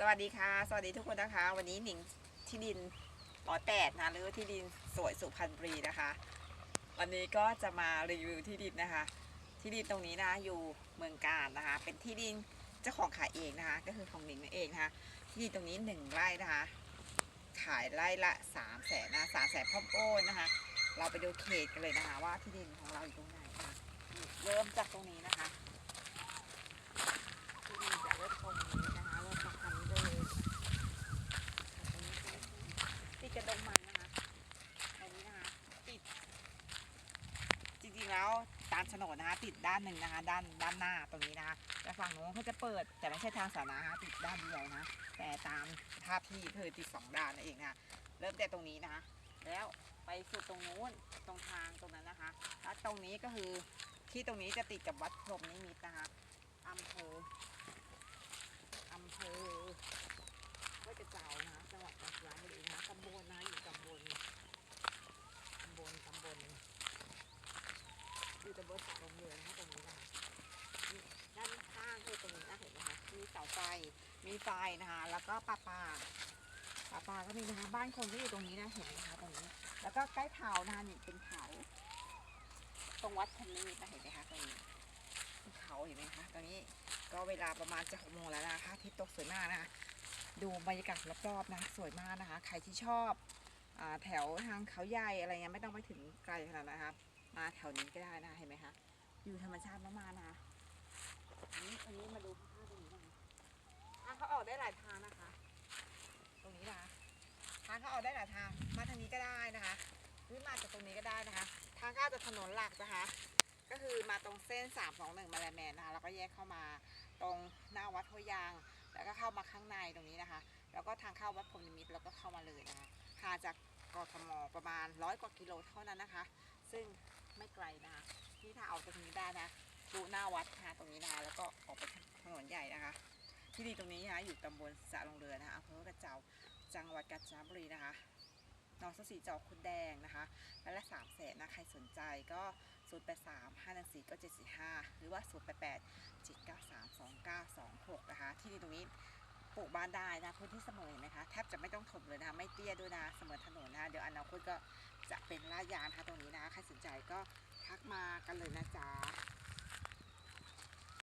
สวัสดีค่ะ สวัสดีทุกคนนะคะ วันนี้หนิงที่ดินร้อยแปดนะหรือที่ดินสวยสุพรรณบุรีนะคะ วันนี้ก็จะมารีวิวที่ดินนะคะ ที่ดินตรงนี้นะอยู่เมืองการนะคะ เป็นที่ดินเจ้าของขายเองนะคะ ก็คือของหนิงนั่นเองนะคะที่ดินตรงนี้หนึ่งไร่นะคะ ขายไร่ละสามแสนนะสามแสนพร้อมโอนนะคะ เราไปดูเขตกันเลยนะคะ ว่าที่ดินของเราอยู่ตรงไหนนะคะเริ่มจากตรงนี้นะคะ ที่ดินจะเริ่มตรงนี้นะคะเริ่มจากคันนี้เลยติดกระดงมันนะคะตรงนี้นะคะติด จริงๆแล้วตามโฉนดนะคะ ติดด้านหนึ่งนะคะ ด้านด้านหน้าตรงนี้นะคะแต่ฝั่งโน้นเขาจะเปิดแต่ไม่ใช่ทางสาธารณะติดด้านเดียวนะ แต่ตามภาพที่คือติดสองด้านนั่นเองนะคะเริ่มแต่ตรงนี้นะคะ แล้วไปสุดตรงนู้นตรงทางตรงนั้นนะคะ แล้วตรงนี้ก็คือที่ตรงนี้จะติดกับวัดพรหมนิมิตนะคะอำเภออำเภอห้วยกระเจ้านะคะจังหวัดกาญจนบุรีนะคะตำบลนะอยู่ตำบลตำบลตำบลอยู่ตำบลสระลมเรือนะคะตรงนี้นะคะนี่ด้านข้างคือตรงนี้นะเห็นไหมคะมีเสาไฟมีไฟ นะคะ แล้วก็ปลาปลาปลาปลาก็มีนะคะ บ้านคนก็อยู่ตรงนี้นะเห็นไหมคะตรงนี้ แล้วก็ใกล้เขานะคะนี่เป็นเขาตรงวัดพันนีนะเห็นไหมคะตรงนี้เป็นเขาเห็นไหมคะตรงนี้ก็เวลาประมาณจะหกโมงแล้วนะคะทิตย์ตกสวยมากนะคะดูบรรยากาศรอบๆนะสวยมากนะคะ ใครที่ชอบอแถวทางเขาใหญ่อะไรเงี้ยไม่ต้องไปถึงไกลขนาดนั้นนะคะมาแถวนี้ก็ได้นะคะเห็นไหมคะอยู่ธรรมชาติมากๆนะคะ หลายทางมาทางนี้ก็ได้นะคะหรือมาจากตรงนี้ก็ได้นะคะ ทางเข้าจากถนนหลักนะคะ ก็คือมาตรงเส้น 321มาลาแมนนะคะแล้วก็แยกเข้ามาตรงหน้าวัดห้วยยาง แล้วก็เข้ามาข้างในตรงนี้นะคะ แล้วก็ทางเข้าวัดพรมนิมิตรแล้วก็เข้ามาเลยนะคะห่างจากกทมประมาณร้อยกว่ากิโลเท่านั้นนะคะ ซึ่งไม่ไกลนะคะที่ถ้าเอาตรงนี้ได้นะดูหน้าวัดนะคะตรงนี้นะคะแล้วก็ออกไปถนนใหญ่นะคะ ที่ดีตรงนี้นะคะอยู่ตำบลสะลงเรือนะคะอำเภอกระเจ้า จังหวัดกาญจนบุรีนะคะน้องสสีจอกคุณแดงนะคะและละสามแสนนะใครสนใจก็0 8 3 5 1 4ก็745หรือว่า0 8 8 7 9 3 2 9 2 6นะคะที่ดินตรงนี้ปลูกบ้านได้นะพื้นที่เสมอเห็นไหมคะแทบจะไม่ต้องถมเลยนะไม่เตี้ยด้วยนะเสมอถนนนะเดี๋ยวอนาคตก็จะเป็นลาดยางนะคะตรงนี้นะคะใครสนใจก็ทักมากันเลยนะจ๊ะ